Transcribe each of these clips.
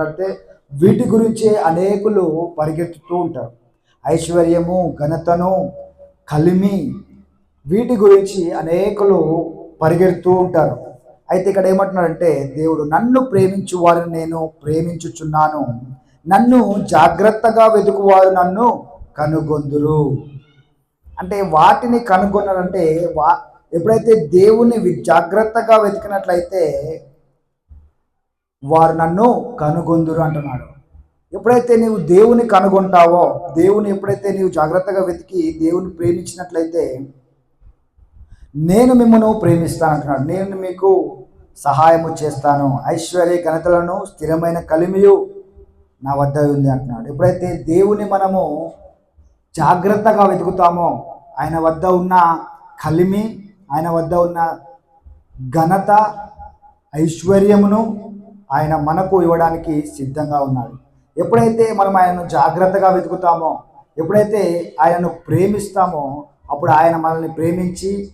మాట్లాడితే వీటి గురించే అనేకులు పరిగెత్తుతూ ఉంటారు. ఐశ్వర్యము ఘనతను కలిమి వీటి గురించి అనేకులు పరిగెడుతూ ఉంటారు. అయితే ఇక్కడ ఏమంటున్నాడంటే దేవుడు నన్ను ప్రేమించు వారిని నేను ప్రేమించుచున్నాను. నన్ను జాగ్రత్తగా వెతుకువారు నన్ను కనుగొందురు. అంటే వాటిని కనుగొన్నారంటే వా ఎప్పుడైతే దేవుని జాగ్రత్తగా వెతికినట్లయితే వారు నన్ను కనుగొందురు అంటున్నాడు. ఎప్పుడైతే నీవు దేవుని కనుగొంటావో దేవుని ఎప్పుడైతే నీవు జాగ్రత్తగా వెతికి దేవుని ప్రేమించినట్లయితే నేను మిమ్మల్ని ప్రేమిస్తాను అంటున్నాడు. నేను మీకు సహాయము చేస్తాను. ఐశ్వర్య ఘనతలను స్థిరమైన కలిమియు నా వద్ద ఉంది అంటున్నాడు. ఎప్పుడైతే దేవుని మనము జాగ్రత్తగా వెతుకుతామో ఆయన వద్ద ఉన్న కలిమి ఆయన వద్ద ఉన్న ఘనత ఐశ్వర్యమును ఆయన మనకు ఇవ్వడానికి సిద్ధంగా ఉన్నాడు. ఎప్పుడైతే మనం ఆయనను జాగ్రత్తగా వెతుకుతామో ఎప్పుడైతే ఆయనను ప్రేమిస్తామో అప్పుడు ఆయన మనల్ని ప్రేమించి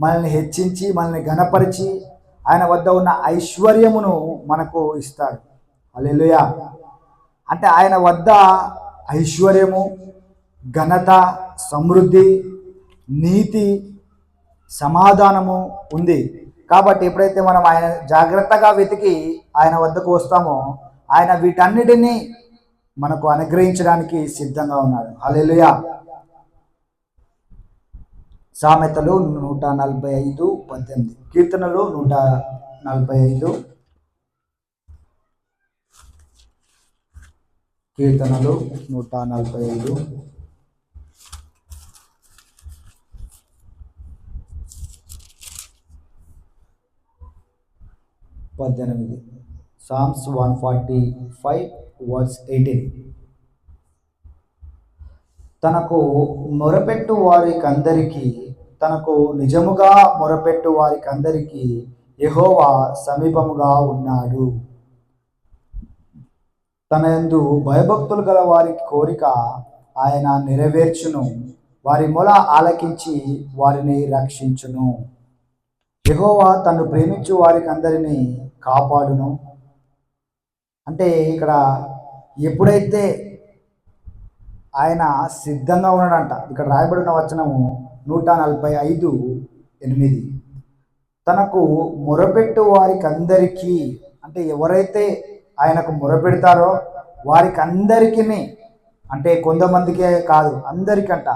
మనల్ని హెచ్చించి మనల్ని ఘనపరిచి ఆయన వద్ద ఉన్న ఐశ్వర్యమును మనకు ఇస్తాడు. అల్లెలుయా అంటే ఆయన వద్ద ఐశ్వర్యము ఘనత సమృద్ధి నీతి సమాధానము ఉంది. కాబట్టి ఎప్పుడైతే మనం ఆయన జాగ్రత్తగా వెతికి ఆయన వద్దకు వస్తామో ఆయన వీటన్నిటినీ మనకు అనుగ్రహించడానికి సిద్ధంగా ఉన్నాడు. అలెలుయా సామెతలు నూట నలభై ఐదు పద్దెనిమిది. కీర్తనలు నూట నలభై ఐదు. కీర్తనలు నూట నలభై ఐదు. పద్దెనిమిది. Psalms one forty five verse eighteen తనకు మొరపెట్టు వారికందరికీ తనకు నిజముగా మొరపెట్టు వారికందరికీ యెహోవా సమీపముగా ఉన్నాడు. తన యందు భయభక్తులు గల వారి కోరిక ఆయన నెరవేర్చును. వారి మొల ఆలకించి వారిని రక్షించును. యహోవా తను ప్రేమించు వారికి అందరినీ కాపాడును. అంటే ఇక్కడ ఎప్పుడైతే ఆయన సిద్ధంగా ఉన్నాడంట ఇక్కడ రాయబడిన వచనము నూట నలభై ఐదు ఎనిమిది. తనకు మొరపెట్టు వారికి అందరికీ అంటే ఎవరైతే ఆయనకు మొరపెడతారో వారికి అందరికీ అంటే కొంతమందికే కాదు అందరికంట.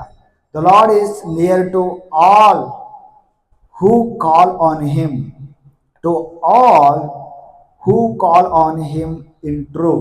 The lord is near to all who call on him. To all who call on him in truth